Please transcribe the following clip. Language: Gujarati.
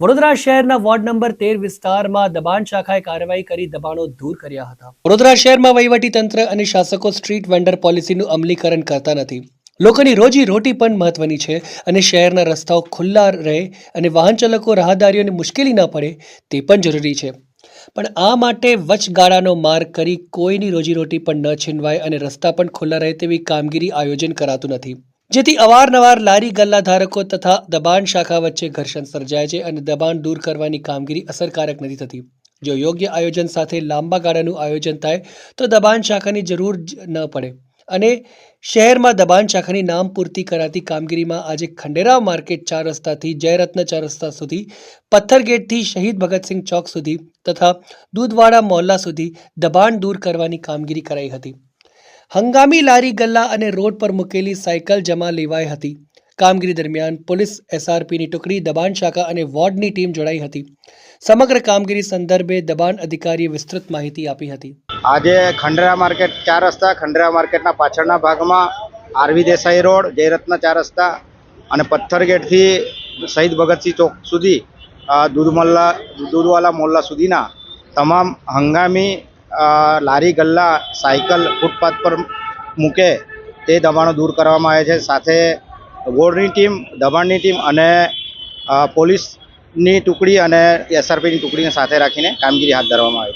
વડોદરા શહેરના વોર્ડ નંબર તેર વિસ્તારમાં દબાણ શાખાએ કાર્યવાહી કરી દબાણો દૂર કર્યા હતા. વડોદરા શહેરમાં વહીવટી તંત્ર અને શાસકો સ્ટ્રીટ વેન્ડર પોલિસીનું અમલીકરણ કરતા નથી. લોકોની રોજી રોટી પણ મહત્વની છે અને શહેરના રસ્તાઓ ખુલ્લા રહે અને વાહન ચાલકો રાહદારીઓને મુશ્કેલી ન પડે તે પણ જરૂરી છે. પણ આ માટે વચગાળાનો માર્ગ કરી કોઈની રોજીરોટી પણ ન છીનવાય અને રસ્તા પણ ખુલ્લા રહે તેવી કામગીરી આયોજન કરાતું નથી. જેથી અવારનવાર લારી ગલ્લા ધારકો તથા દબાણ શાખા વચ્ચે ઘર્ષણ સર્જાય છે અને દબાણ દૂર કરવાની કામગીરી અસરકારક નથી થતી. જો યોગ્ય આયોજન સાથે લાંબા ગાળાનું આયોજન થાય, તો દબાણ શાખાની જરૂર જ ન પડે. અને શહેરમાં દબાણ શાખાની નામ પૂર્તિ કરાતી કામગીરીમાં આજે ખંડેરાવ માર્કેટ ચાર રસ્તાથી જયરત્ન ચાર રસ્તા સુધી, પથ્થર ગેટથી શહીદ ભગતસિંહ ચોક સુધી તથા દૂધવાડા મોહલ્લા સુધી દબાણ દૂર કરવાની કામગીરી કરાઈ હતી. હંગામી લારી, ગલ્લા અને રોડ પર મૂકેલી સાયકલ જમા લેવાઈ હતી. કામગીરી દરમિયાન પોલીસ, એસઆરપીની ટુકડી, દબાણ શાખા અને વોર્ડની ટીમ જોડાઈ હતી. સમગ્ર કામગીરી સંદર્ભે દબાણ અધિકારીએ વિસ્તૃત માહિતી આપી હતી. આજે ખંડેરા માર્કેટ ચાર રસ્તા, ખંડેરા માર્કેટના પાછળના ભાગમાં આરવી દેસાઈ રોડ જયરત્ન ચાર રસ્તા અને પથ્થર ગેટથી શહીદ ભગતસિંહ ચોક સુધી દૂધમલ્લા દૂધ મલ્લા દૂધવાલા મોલ્લા સુધીના તમામ હંગામી લારી ગલ્લા સાયકલ ફૂટપાથ પર મૂકે તે દબાણો દૂર કરવામાં આવે છે. સાથે વોર્ડની ટીમ, દબાણની ટીમ અને પોલીસની ટુકડી અને એસઆરપીની ટુકડીને સાથે રાખીને કામગીરી હાથ ધરવામાં આવે છે.